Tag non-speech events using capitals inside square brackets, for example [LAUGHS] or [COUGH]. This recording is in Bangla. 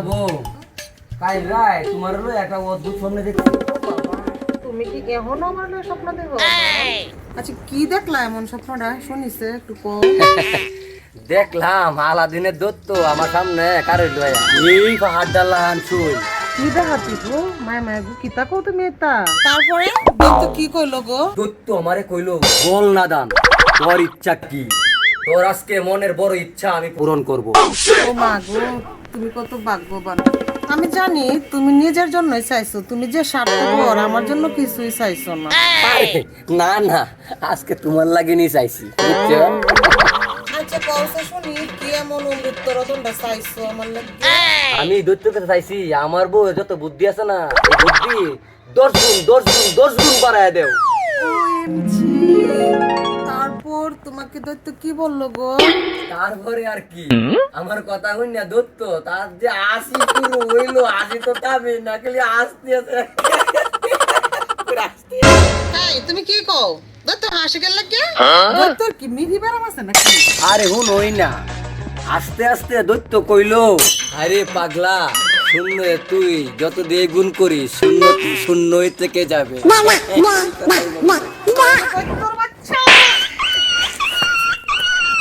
বউ কাল রায় তোমার একটা অদ্ভুত স্বপ্নে দেখছি তুমি কি এখনও আমার স্বপ্ন দেখো? আচ্ছা কি দেখলা এমন স্বপ্নটা? শুনিছে একটু কম [LAUGHS] দেখলাম আলাদিনের দত্ত আমার সামনে কারে লয়া। এই পাহাড় ডালান শুই কি দেখাতি গো? মায় মায় গো কিতা কও তুমি এটা? তারপরে? তো কি কইলো গো? দত্ত আমারে কইলো বল না দান তোর ইচ্ছা কি? তোর আজকে মনের বড় ইচ্ছা আমি পূরণ করব। ও মা গো তুমি কত ভাগ্যবান। আমি জানি তুমি নিজের জন্যই চাইছো তুমি যে স্বার্থপর আমার জন্য কিছুই চাইছো না। না না আজকে তোমার লাগেনি চাইছি বুঝছ? আচ্ছা কলসা শুনি কি এমন অমৃত রতনটা চাইছো আমার লাগে? আমি দৈত্যকে চাইছি আমার বউ যত বুদ্ধি আছে না বুদ্ধি দশ গুণ দশ গুণ দশ গুণ বাড়ায় দেও। দৈত্য কি বলল গো? তারপরে আর কি? আমার কথা হই না দত্ত তার যে আসি শুরু হইল আসি তো তাবে না খালি আসতে তুমি কি কও? দৈত্য হাসি গেল লাগে দৈত্যর কি মিহি বেরাম আছে নাকি? আরে হুন হই না। আস্তে আস্তে দৈত্য কইলো আরে পাগলা শূন্য তুই যত দিয়ে গুণ করিস শূন্য শূন্যই থেকে যাবে।